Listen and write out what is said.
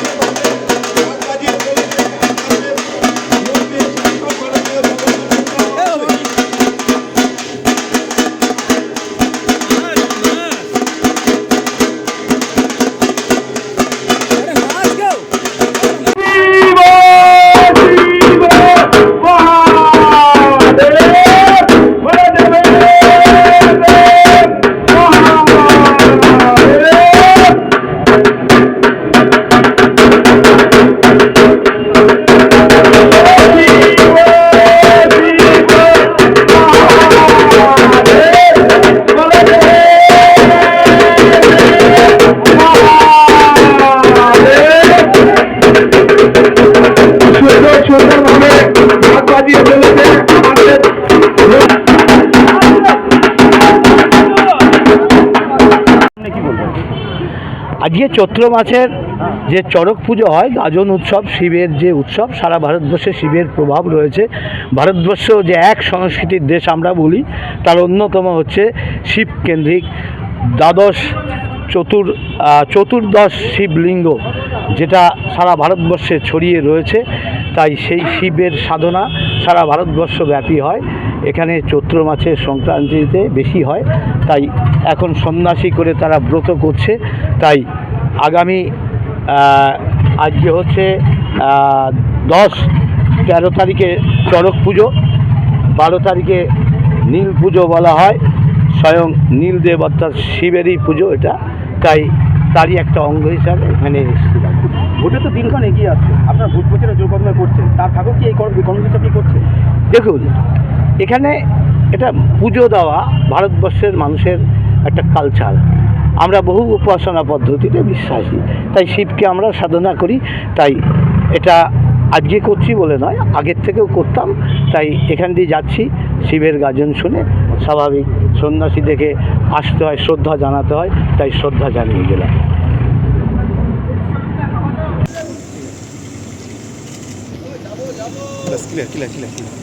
সুন্দর সুন্দরভাবে আজকে চৈত্র মাসের যে চড়ক পুজো হয়, গাজন উৎসব, শিবের যে উৎসব, সারা ভারতবর্ষে শিবের প্রভাব রয়েছে। ভারতবর্ষ যে এক সংস্কৃতির দেশ আমরা বলি, তার অন্যতম হচ্ছে শিব কেন্দ্রিক দ্বাদশ চতুর চতুর্দশ শিবলিঙ্গ, যেটা সারা ভারতবর্ষে ছড়িয়ে রয়েছে। তাই সেই শিবের সাধনা সারা ভারতবর্ষ ব্যাপী হয়। এখানে চৈত্র মাসের সংক্রান্তিতে বেশি হয়। তাই এখন সন্ন্যাসী করে তারা ব্রত করছে। তাই আগামী আজকে হচ্ছে দশ, তেরো তারিখে চড়ক পুজো। বারো তারিখে নীল পুজো বলা হয়। স্বয়ং নীল দেব অর্থাৎ শিবেরই পুজো এটা। তাই তারই একটা অঙ্গ হিসাবে এখানে এসেছিলাম ভোটে তো দিনক্ষণ এগিয়ে আসছে। আপনার ভোট প্রচারে করছেন তার থাকো কি এই কর্ম- কর্মসূচি আপনি করছেন দেখুন, এখানে এটা পুজো দেওয়া ভারতবর্ষের মানুষের একটা কালচার আমরা বহু উপাসনা পদ্ধতিতে বিশ্বাসী। তাই শিবকে আমরা সাধনা করি, তাই এটা আজকে করছি বলে নয়, আগের থেকেও করতাম। তাই এখান দিয়ে যাচ্ছি, শিবের গাজন শুনে স্বাভাবিক সন্ন্যাসী দেখে আসতে হয়, শ্রদ্ধা জানাতে হয়, তাই শ্রদ্ধা জানিয়ে গেলাম। 进来进来进来进来